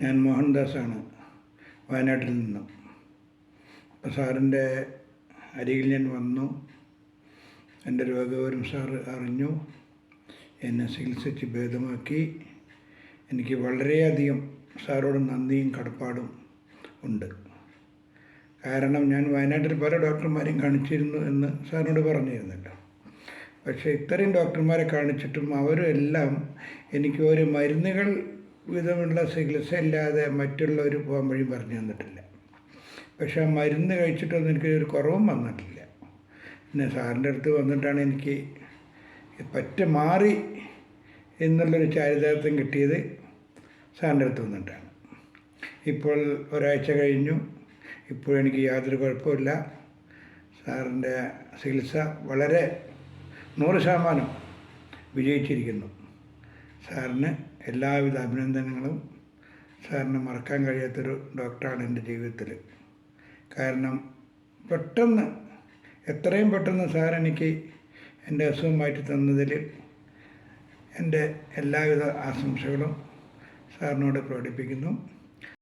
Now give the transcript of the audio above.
ഞാൻ മോഹൻദാസാണ് വയനാട്ടിൽ നിന്നും. അപ്പോൾ സാറിന്റെ അരികിൽ ഞാൻ വന്നു. എന്റെ രോഗവിവരം സാർ അറിഞ്ഞു. എന്നെ ചികിത്സിച്ച് ഭേദമാക്കി. എനിക്ക് വളരെയധികം സാറോട് നന്ദിയും കടപ്പാടും ഉണ്ട്. കാരണം ഞാൻ വയനാട്ടിൽ പല ഡോക്ടർമാരെയും കാണിച്ചിരുന്നു എന്ന് സാറിനോട് പറഞ്ഞിരുന്നല്ലോ. പക്ഷേ ഇത്രയും ഡോക്ടർമാരെ കാണിച്ചിട്ടും അവരും എല്ലാം എനിക്ക് ഒരു മരുന്നുകൾ വിധമുള്ള ചികിത്സ ഇല്ലാതെ മറ്റുള്ളവർ പോകാൻ വഴി പറഞ്ഞു തന്നിട്ടില്ല. പക്ഷെ ആ മരുന്ന് കഴിച്ചിട്ടൊന്നും എനിക്ക് ഒരു കുറവും വന്നിട്ടില്ല. പിന്നെ സാറിന്റെ അടുത്ത് വന്നിട്ടാണ് എനിക്ക് പറ്റ മാറി എന്നുള്ളൊരു ചാരിതാർത്ഥ്യം കിട്ടിയത് സാറിന്റെ അടുത്ത് വന്നിട്ടാണ്. ഇപ്പോൾ ഒരാഴ്ച കഴിഞ്ഞു. ഇപ്പോൾ എനിക്ക് യാതൊരു കുഴപ്പമില്ല സാറിന്റെ ചികിത്സ വളരെ നൂറ് ശതമാനം വിജയിച്ചിരിക്കുന്നു. സാറിന് എല്ലാവിധ അഭിനന്ദനങ്ങളും. സാറിന് മറക്കാൻ കഴിയാത്തൊരു ഡോക്ടറാണ് എന്റെ ജീവിതത്തിൽ. കാരണം പെട്ടെന്ന് എത്രയും പെട്ടെന്ന് സാർ എനിക്ക് എന്റെ മാറ്റി തന്നതിൽ എന്റെ എല്ലാവിധ ആശംസകളും സാറിനോട് പ്രകടിപ്പിക്കുന്നു.